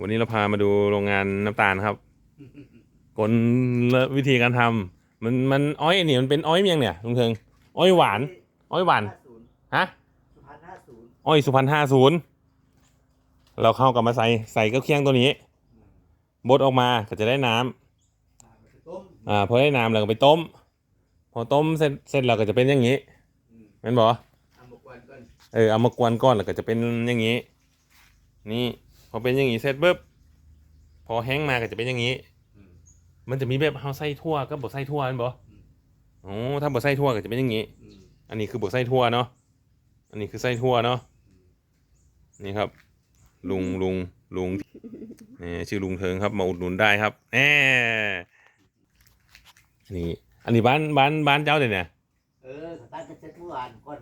วันนี้เราพามาดูโรงงานน้ำตาลครับกลวิธีการทำมันมันอ้อยนี่มันเป็นอ้อยเมียงเนี่ยลุงเทิงอ้อยหวาน อ้อยหวานฮะสุพรรณห้าศูนย์อ้อยสุพรรณห้าศูนย์เราเข้ากับมาใส่ใส่เก้าเคียงตัวนี้บดออกมาก็จะได้น้ำอ่ามันจะต้มอ่าพอได้น้ำเราก็ไปต้ม พอต้มเสร็จเสร็จเราก็จะเป็นอย่างนี้อืมแม่นบอเอามากวนก่อน เออเอามากวนก้อนแล้วก็จะเป็นอย่างนี้ นี่ พอเป็นอย่างนี้เสร็จปุ๊บพอแห้งมาก็จะเป็นอย่างนี้อืมมันจะมีแบบเฮาไส้ทั่วกับบดไส้ทั่วแม่นบออืมอ๋อถ้าบดไส้ทั่วก็จะเป็นอย่างนี้อืมอันนี้คือบดไส้ทั่วเนาะอันนี้คือไส้ทั่วเนาะนี่ครับ ลุงลุงลุงนี่ชื่อลุงเทิงครับมาอุดหนุนได้ครับแหมนี่อันนี้บ้านบ้านบ้านเจ้าเลยเนี่ยเออสตาร์ทจะเซ็ตเมื่อวานก่อน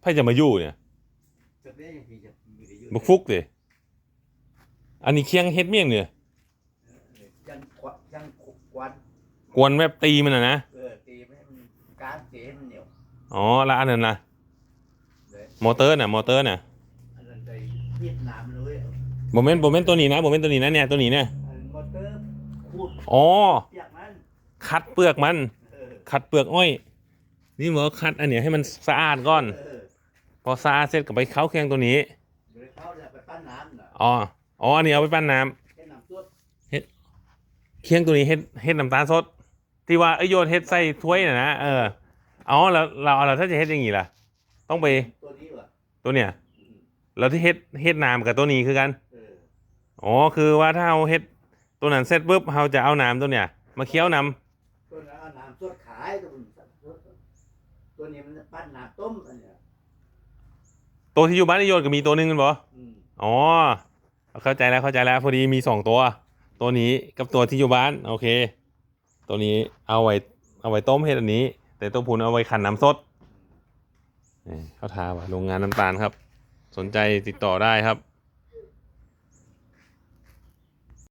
ไพ่จะมาอยู่เนี่ยจะได้ยังพี่จะมีได้อยู่บุกฟุกเลย อันนี้เคียงเฮ็ดเมี่ยงเนี่ยเออยังกวดยังกวนกวนแบบตีมันอะนะเออตีไม่ให้มันกลางเจ๊มันเหนียวอ๋อแล้วอันนั้นล่ะเลยมอเตอร์น่ะมอเตอร์น่ะอันนั้นไปเวียดนามเลยโมเมนต์โมเมนต์ตัวนี้นะโมเมนต์ตัวนี้นะเนี่ยตัวนี้เนี่ยอันมอเตอร์ขูดอ๋อเปียกมันคัดเปลือกมัน เออคัดเปลือกอ้อย นี่หมอคัดอันเนี้ยให้มันสะอาดก่อน เออพอสะอาดเสร็จก็ไปเข้าเครื่องตัวนี้ เดี๋ยวเขาจะไปปั้นน้ำน่ะอ๋อ อ๋ออันนี้เอาไปปั้นน้ำแค่น้ำตัวเคียงตัวนี้เฮ็ดเฮ็ดน้ำตาลสด ที่ว่าไอ้ยโยนเฮ็ดใส่ถ้วยน่ะนะเออเอาแล้วเราเอาแล้วถ้าจะเฮ็ดอย่างงี้ล่ะ ต้องไปตัวนี้ว่ะตัวเนี้ยอืมแล้วที่เฮ็ดเฮ็ดน้ำกับตัวนี้คือกันเอออ๋อคือว่าถ้าเราเฮ็ดตัวนั้นเสร็จปุ๊บเราจะเอาน้ำตัวเนี้ยมาเคี่ยวน้ตัวนั้นเอาน้ำสดขายตัวนี้ตัวนี้มันปั้นน้ำต้มอันเนี้ยำตัวที่อยู่บ้านไอ้โยนก็มีตัวหนึงกันบ่อืม อ๋อ เข้าใจแล้วเข้าใจแล้วพอดีมีสองตัว ตัวนี้กับตัวที่อยู่บ้านโอเค ตัวนี้เอาไว้เอาไว้ต้มเห็ดอันนี้ แต่ตัวพูนเอาไว้ขันน้ำสดนี่เขาทาว่าโรงงานน้ำตาลครับ สนใจติดต่อได้ครับ